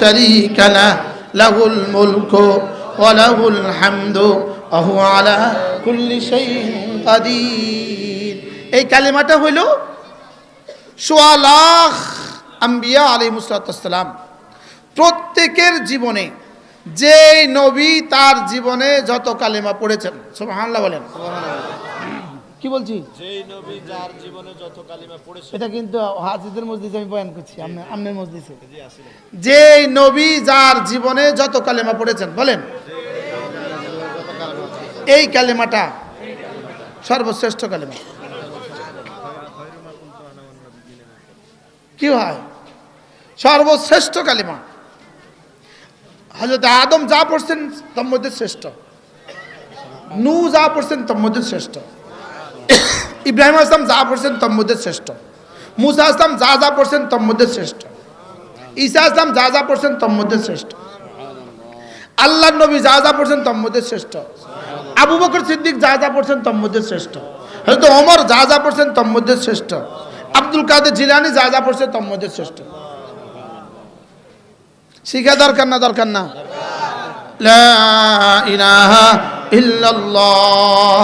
شريك له له الملك وله الحمد وهو على كل شيء قدير এই কালিমাটা হইল সোয়া লাখ আম্বিয়া আলী মুসালাম প্রত্যেকের জীবনে যে নবী তার জীবনে যত কালিমা পড়েছেন সুবহানাল্লাহ বলেন কি বলছি? যেই নবী যার জীবনে যত কালিমা পড়েছে। এটা কিন্তু হাজিদের মসজিদে আমি বয়ান করছি আমনের মসজিদে। জি যে নবী যার জীবনে যত কালেমা পড়েছেন বলেন। এই কালেমাটা সর্বশ্রেষ্ঠ কালেমা। কি হয়? সর্বশ্রেষ্ঠ কালেমা। হজরত আদম যা পড়ছেন তার মধ্যে শ্রেষ্ঠ। নু যা পড়ছেন তার মধ্যে শ্রেষ্ঠ। ইব্রাহিম আসলাম যা পড়ছেন তার মধ্যে শ্রেষ্ঠ। মুসা আসলাম যা যা পড়ছেন তার মধ্যে শ্রেষ্ঠ। ঈসা আসলাম যা যা পড়ছেন তার মধ্যে শ্রেষ্ঠ। আল্লাহ নবী যা যা পড়ছেন তার মধ্যে শ্রেষ্ঠ। আবু বকর সিদ্দিক যা যা পড়ছেন তার মধ্যে শ্রেষ্ঠ। হয়তো ওমর যা যা পড়ছেন তার মধ্যে শ্রেষ্ঠ। আব্দুল কাদের জিলানি যা যা পড়ছেন তার মধ্যে শ্রেষ্ঠ। শিখা দরকার না দরকার না? ইলাহা ইল্লাল্লাহ।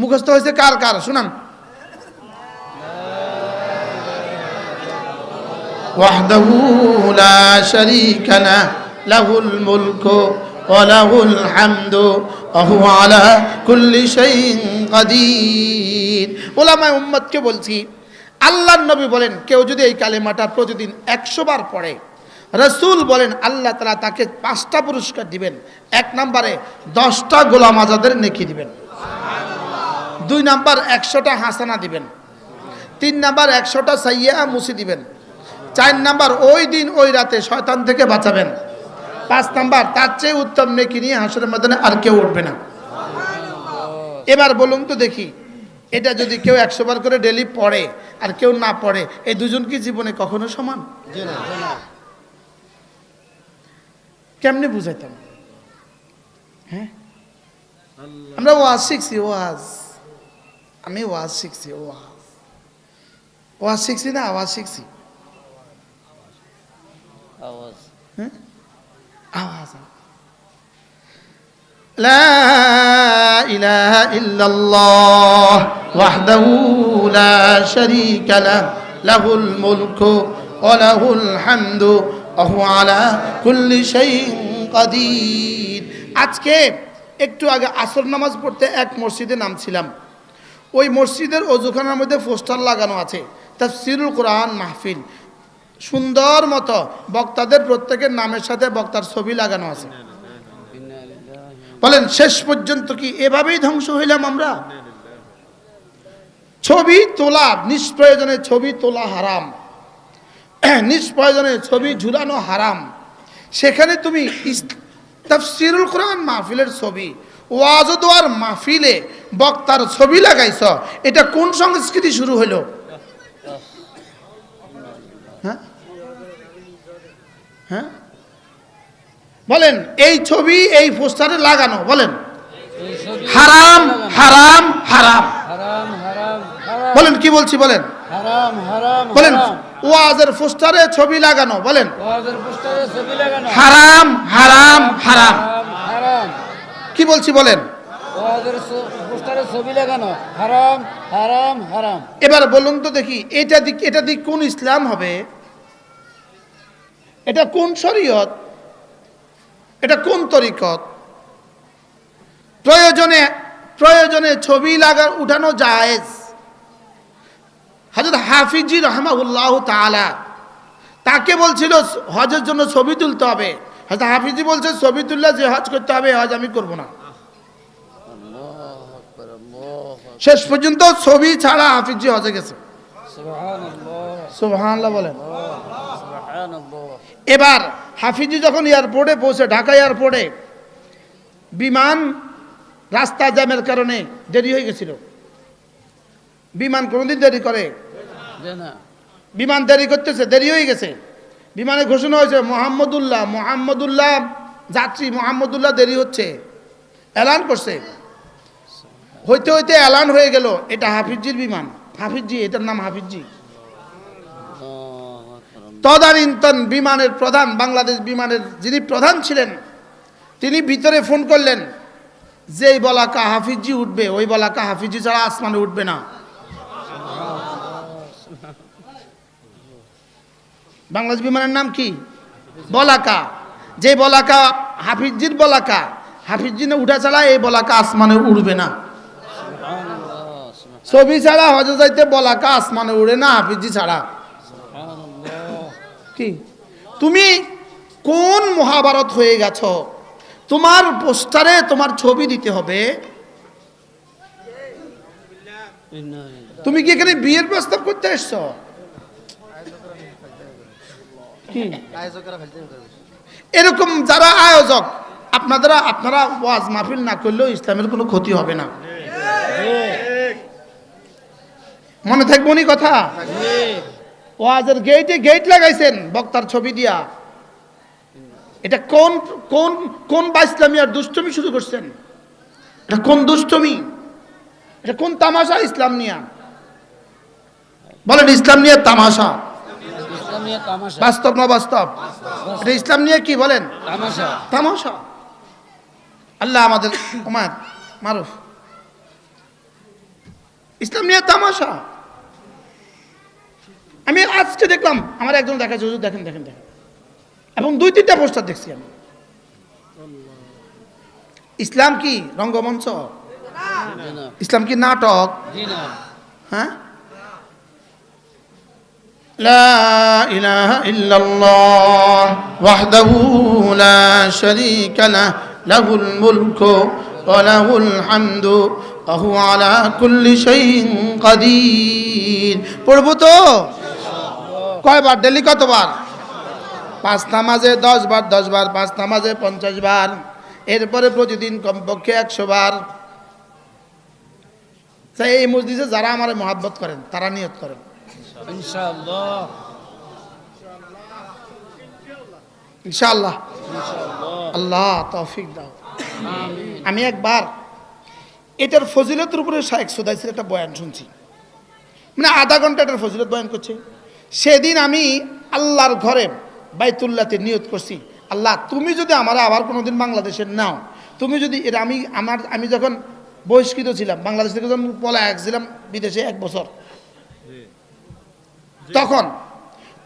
মুখস্থ হয়েছে কার কার শুনান وحده لا شريك له له الملك وله الحمد وهو على كل شيء قدير ওলামায় উম্মতকে বলছি আল্লাহর নবী বলেন কেউ যদি এই কালেমাটা প্রতিদিন একশো বার পড়ে রসুল বলেন আল্লাহ তালা তাকে পাঁচটা পুরস্কার দিবেন এক নম্বরে দশটা গোলাম আজাদের নেকি দিবেন দুই নাম্বার একশোটা হাসানা দিবেন। তিন নাম্বার একশোটা সাইয়া মুসি দিবেন। চার নাম্বার ওই দিন ওই রাতে শয়তান থেকে বাঁচাবেন। পাঁচ নাম্বার তার চেয়ে উত্তম নেকি নিয়ে হাসরের মধ্যে আর কেউ উঠবে না। এবার বলুন তো দেখি এটা যদি কেউ একশো বার করে ডেলি পড়ে আর কেউ না পড়ে এই দুজন কি জীবনে কখনো সমান? কেমনে বুঝাইতাম? হ্যাঁ? আমরা ওয়াজ শিখছি ওয়াজ। আমি ওয়াজ শিখছি ওয়াজ ওয়াজ শিখছি না আওয়াজ শিখছি আওয়াজ হ্যাঁ আওয়াজ لا إله إلا الله وحده لا شريك له له الملك وله الحمد وهو على كل شيء قدير আজকে একটু আগে আসর নামাজ পড়তে এক মসজিদে নামছিলাম। ওই মসজিদের অজুখানার মধ্যে পোস্টার লাগানো আছে। তাফসিরুল কোরআন মাহফিল। সুন্দর মতো বক্তাদের প্রত্যেকের নামের সাথে বক্তার ছবি লাগানো আছে। বলেন, শেষ পর্যন্ত কি এভাবেই ধ্বংস হইলাম আমরা? ছবি তোলা, নিষ্প্রয়োজনে ছবি তোলা হারাম। নিষ্প্রয়োজনে ছবি ঝুলানো হারাম। সেখানে তুমি তাফসিরুল কোরআন মাহফিলের ছবি ওয়াজ দোয়ার মাহফিলে বক্তার ছবি লাগাইছ। এটা কোন সংস্কৃতি শুরু হইল? হ্যাঁ? হ্যাঁ? বলেন এই ছবি এই পোস্টারে লাগানো বলেন। হারাম হারাম হারাম। বলেন কি বলছি বলেন। বলেন ওয়াজের পোস্টারে ছবি লাগানো বলেন। হারাম হারাম। হারাম হারাম। কি বলছি বলেন? এবার বলুন তো দেখি, এটা দিক এটা দিক কোন ইসলাম হবে? এটা কোন শরীয়ত? এটা কোন তরিকত? প্রয়োজনে প্রয়োজনে ছবি লাগা উঠানো জায়েজ। হজরত হাফিজি রহমাউল্লাহ তাকে বলছিল, হজের জন্য ছবি তুলতে হবে। হজরত হাফিজি বলছে ছবি তুললে যে হজ করতে হবে হজ আমি করব না। শেষ পর্যন্ত ছবি ছাড়া হাফিজি হজে গেছে। সুবহানাল্লাহ বলেন। এবার হাফিজি যখন এয়ারপোর্টে পৌঁছে ঢাকা এয়ারপোর্টে বিমান রাস্তা জ্যামের কারণে দেরি হয়ে গেছিল। বিমান কোনোদিন দেরি করে? বিমান দেরি করতেছে দেরি হয়ে গেছে। বিমানে ঘোষণা হয়েছে, মোহাম্মদুল্লাহ মোহাম্মদুল্লাহ, যাত্রী, মোহাম্মদুল্লাহ, দেরি হচ্ছে। এলান করছে। হইতে হইতে এলান হয়ে গেল। এটা হাফিজির বিমান। হাফিজি এটার নাম হাফিজি তদানীন্তন বিমানের প্রধান, বাংলাদেশ বিমানের যিনি প্রধান ছিলেন, তিনি ভিতরে ফোন করলেন, যেই বলাকা হাফিজি উঠবে, ওই বলাকা হাফিজি ছাড়া আসমানে উঠবে না। বাংলাদেশ বিমানের নাম কি? বলাকা। যে বলাকা হাফিজির বলাকা হাফিজি না উঠা ছাড়া এই বলাকা আসমানে উড়বে না। ছবি ছাড়া হজে যাইতে বলাকা আসমানে উড়ে না হাফিজি ছাড়া। কি? তুমি কোন মহাভারত হয়ে গেছ? তোমার পোস্টারে তোমার ছবি দিতে হবে। তুমি কি এখানে বিয়ের প্রস্তাব করতে এসছো? এরকম যারা আয়োজক আপনারা আপনারা ওয়াজ মাহফিল না করলেও ইসলামের কোনো ক্ষতি হবে না। মনে থাকব নি কথা? ওয়াজের গেটে গেট লাগাইছেন, বক্তার ছবি দিয়া। এটা কোন কোন কোন বা ইসলামী আর দুষ্টমি শুরু করছেন? এটা কোন দুষ্টমি? এটা কোন তামাশা ইসলাম নিয়া? বলেন, ইসলাম নিয়ে তামাশা। বাস্তব না বাস্তব? এটা ইসলাম নিয়ে কি বলেন? তামাশা। আল্লাহ আমাদের ওমার মারুফ। ইসলাম নিয়ে তামাশা। আমি আজকে দেখলাম আমার একজন দেখাচ্ছে হুজুর দেখেন দেখেন দেখেন। এবং দুই তিনটা পোস্টার দেখছি আমি। ইসলাম কি রঙ্গমঞ্চ? ইসলাম কি নাটক? হ্যাঁ? لا إله إلا الله وحده لا شريك له له الملك وله الحمد وهو على كل شيء قدير পড়ব কয়বার? ডেলি কতবার? পাঁচ নামাজে দশ বার দশ বার পাঁচ নামাজে পঞ্চাশ বার এরপরে প্রতিদিন কমপক্ষে একশো বার তাই এই মসজিদে যারা আমার মহাব্বত করেন, তারা নিয়ত করেন। ইনশাআল্লাহ। ইনশাআল্লাহ। আল্লাহ তৌফিক দাও। আমি একবার এটার ফজিলতের উপরে শাহেক সুদাইসের একটা বয়ান শুনছি। মানে আধা ঘণ্টা এটার ফজিলত বয়ান করছে। সেদিন আমি আল্লাহর ঘরে বাইতুল্লাতে নিয়ত করছি। আল্লাহ তুমি যদি আমার আবার কোনোদিন বাংলাদেশের নাও তুমি যদি এটা আমি আমার আমি যখন বহিষ্কৃত ছিলাম বাংলাদেশ থেকে যখন পলায় ছিলাম বিদেশে এক বছর। তখন।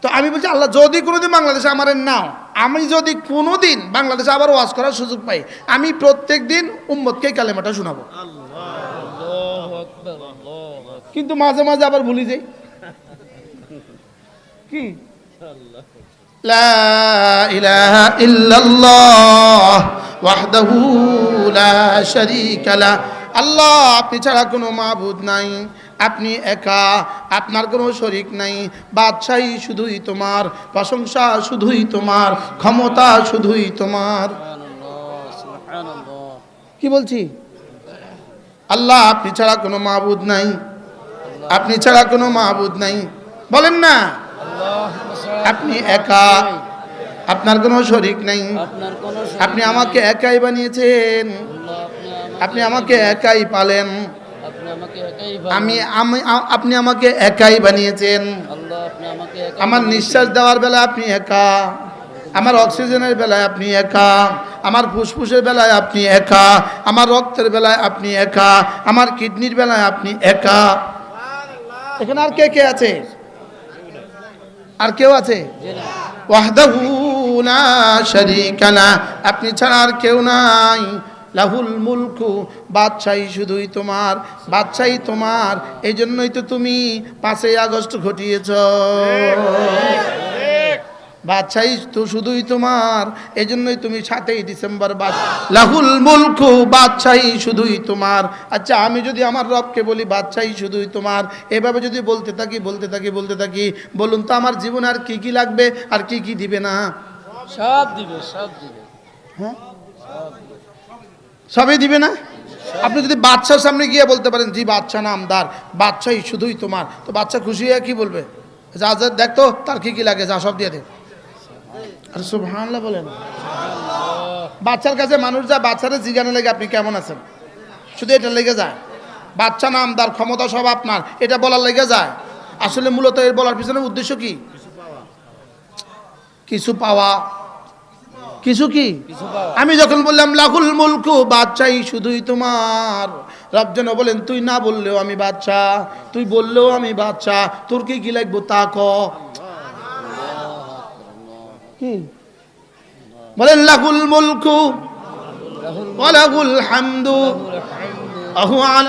তো আমি বলছি আল্লাহ যদি কোনোদিন বাংলাদেশে আমার নাও আমি যদি কোনো দিন বাংলাদেশে আবার ওয়াজ করার সুযোগ পাই আমি প্রত্যেক দিন উম্মদকে কালেমাটা শোনাবো। কিন্তু মাঝে মাঝে আবার ভুলি যাই। কি? আল্লাহ إله আপনি ছাড়া কোনো মাহবুদ নাই। আপনি একা, আপনার কোনো শরিক নাই। বাদশাহী শুধুই তোমার, প্রশংসা শুধুই তোমার, ক্ষমতা শুধুই তোমার। কি বলছি? আল্লাহ, আপনি ছাড়া কোনো মাবুদ নাই। আপনি ছাড়া কোনো মাবুদ নাই। বলেন না। আপনি একা, আপনার কোনো শরিক নাই। আপনি আমাকে একাই বানিয়েছেন। আপনি আমাকে একাই পালেন। আমি আমি আপনি আমাকে একাই বানিয়েছেন। আমার নিঃশ্বাস দেওয়ার বেলায় আপনি একা। আমার অক্সিজেনের বেলায় আপনি একা। আমার ফুসফুসের বেলায় আপনি একা। আমার রক্তের বেলায় আপনি একা। আমার কিডনির বেলায় আপনি একা। এখানে আর কে কে আছে? আর কেউ আছে? না ওয়াহদাহু লা শারীকা লা। আপনি ছাড়া আর কেউ নাই। লাহুল মুলকু বাদশাহী শুধুই তোমার বাদশাহী তোমার এই জন্যই তো তুমি পাঁচই আগস্ট ঘটিয়েছ। বাদশাহী তো শুধুই তোমার এই জন্যই তুমি সাতই ডিসেম্বর বাদ লাহুল মুলকু বাদশাহী শুধুই তোমার। আচ্ছা আমি যদি আমার রবকে বলি বাদশাহী শুধুই তোমার এভাবে যদি বলতে থাকি বলতে থাকি বলতে থাকি বলুন তো আমার জীবনে আর কি কি লাগবে আর কি কি দিবে না? সব দিবে সব দিবে। হ্যাঁ? সবই দিবে না? আপনি যদি বাচ্চার সামনে গিয়ে বলতে পারেন, জি, বাচ্চা নামদার বাচ্চাই শুধুই তোমার। তো বাচ্চা খুশি হয়ে কি বলবে? যা যা দেখতো তার কি কি লাগে, যা, সব দিয়ে দে। আরে সুবহানাল্লাহ বলেন। বাচ্চার কাছে মানুষ যা, বাচ্চারা জিজ্ঞানো লেগে, আপনি কেমন আছেন? শুধু এটা লেগে যায়। বাচ্চা নামদার ক্ষমতা সব আপনার, এটা বলার লেগে যায়। আসলে মূলত এর বলার পিছনে উদ্দেশ্য কি? কিছু পাওয়া। কিছু কি? আমি যখন বললাম লাহুল মুলকু বাচ্চাই শুধুই তোমার। রব যেন বলেন তুই না বললেও আমি বাচ্চা তুই বললেও আমি বাচ্চা তোর কি কি লাগবো তা ক। কি? বলেন লাহুল মুলকু ওয়ালাহুল হামদু আহু আলা